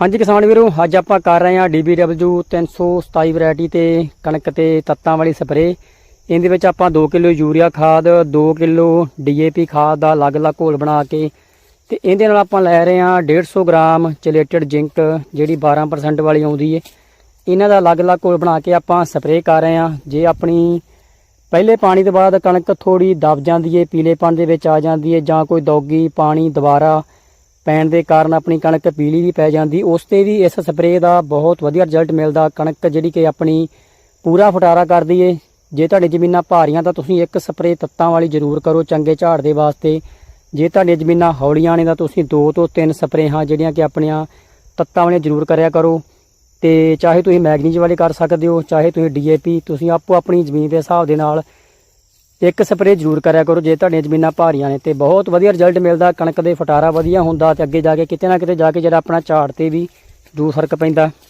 ਹਾਂਜੀ ਕਿਸਾਨ ਵੀਰੋ, ਅੱਜ ਆਪਾਂ ਕਰ ਰਹੇ ਹਾਂ DBW 327 ਵੈਰਾਈਟੀ ਤੇ ਕਣਕ ਤੇ ਤੱਤਾਂ ਵਾਲੀ ਸਪਰੇ ਇਹਦੇ ਵਿੱਚ ਆਪਾਂ 2 ਕਿਲੋ ਯੂਰੀਆ ਖਾਦ 2 ਕਿਲੋ DAP ਖਾਦ ਦਾ ਅਲੱਗ-ਅਲੱਗ ਘੋਲ ਬਣਾ ਕੇ ਤੇ ਇਹਦੇ ਨਾਲ ਆਪਾਂ ਲੈ ਰਹੇ ਹਾਂ 150 ਗ੍ਰਾਮ ਚਿਲੇਟਡ ਜ਼ਿੰਕ, ਜਿਹੜੀ 12% ਵਾਲੀ ਆਉਂਦੀ ਏ। ਇਹਨਾਂ ਦਾ ਅਲੱਗ-ਅਲੱਗ ਘੋਲ ਬਣਾ ਕੇ ਆਪਾਂ ਸਪਰੇ ਕਰ ਰਹੇ ਹਾਂ। ਜੇ ਆਪਣੀ ਪਹਿਲੇ ਪਾਣੀ ਤੋਂ ਬਾਅਦ ਕਣਕ ਥੋੜੀ ਦਬ ਜਾਂਦੀ ਏ, ਪੀਲੇਪਣ ਦੇ ਵਿੱਚ ਆ ਜਾਂਦੀ ਏ ਜਾਂ ਕੋਈ ਦੌਗੀ, ਪਾਣੀ ਦੁਬਾਰਾ ਪੈਣ ਦੇ ਕਾਰਨ ਆਪਣੀ ਕਣਕ ਪੀਲੀ ਵੀ ਪੈ ਜਾਂਦੀ। ਉਸ ਤੇ ਵੀ ਇਸ ਸਪਰੇਅ ਦਾ ਬਹੁਤ ਵਧੀਆ ਰਿਜ਼ਲਟ ਮਿਲਦਾ। ਕਣਕ ਜਿਹੜੀ ਕਿ ਆਪਣੀ ਪੂਰਾ ਫਟਾਰਾ ਕਰਦੀ ਏ। ਜੇ ਤੁਹਾਡੀ ਜ਼ਮੀਨਾਂ ਭਾਰੀਆਂ ਤਾਂ ਤੁਸੀਂ ਇੱਕ ਸਪਰੇਅ ਤੱਤਾਂ ਵਾਲੀ ਜ਼ਰੂਰ ਕਰੋ ਚੰਗੇ ਝਾੜ ਦੇ ਵਾਸਤੇ। ਜੇ ਤੁਹਾਡੀਆਂ ਜ਼ਮੀਨਾਂ ਹੌਲੀਆਂ ਨੇ ਤਾਂ ਤੁਸੀਂ ਦੋ ਤੋਂ ਤਿੰਨ ਸਪਰੇਹਾਂ ਜਿਹੜੀਆਂ ਕਿ ਆਪਣੀਆਂ ਤੱਤਾਂ ਵਾਲੀਆਂ ਜ਼ਰੂਰ ਕਰਿਆ ਕਰੋ। ਤੇ ਚਾਹੇ ਤੁਸੀਂ ਮੈਗਨੀਜ਼ ਵਾਲੀ ਕਰ ਸਕਦੇ ਹੋ, ਚਾਹੇ ਤੁਸੀਂ ਡੀਏਪੀ, ਤੁਸੀਂ ਆਪੋ ਆਪਣੀ ਜ਼ਮੀਨ ਦੇ ਹਿਸਾਬ ਦੇ ਨਾਲ ਇੱਕ ਸਪਰੇਅ ਜ਼ਰੂਰ ਕਰਿਆ ਕਰੋ ਜੇ ਤੁਹਾਡੀਆਂ ਜ਼ਮੀਨਾਂ ਭਾਰੀਆਂ ਨੇ ਤੇ ਬਹੁਤ ਵਧੀਆ ਰਿਜ਼ਲਟ ਮਿਲਦਾ, ਕਣਕ ਦੇ ਫਟਾਰਾ ਵਧੀਆ ਹੁੰਦਾ ਤੇ ਅੱਗੇ ਜਾ ਕੇ ਕਿਤੇ ਨਾ ਕਿਤੇ ਜਾ ਕੇ ਜਿਹੜਾ ਆਪਣਾ ਝਾੜ ਤੇ ਵੀ ਜ਼ਰੂਰ ਫ਼ਰਕ ਪੈਂਦਾ।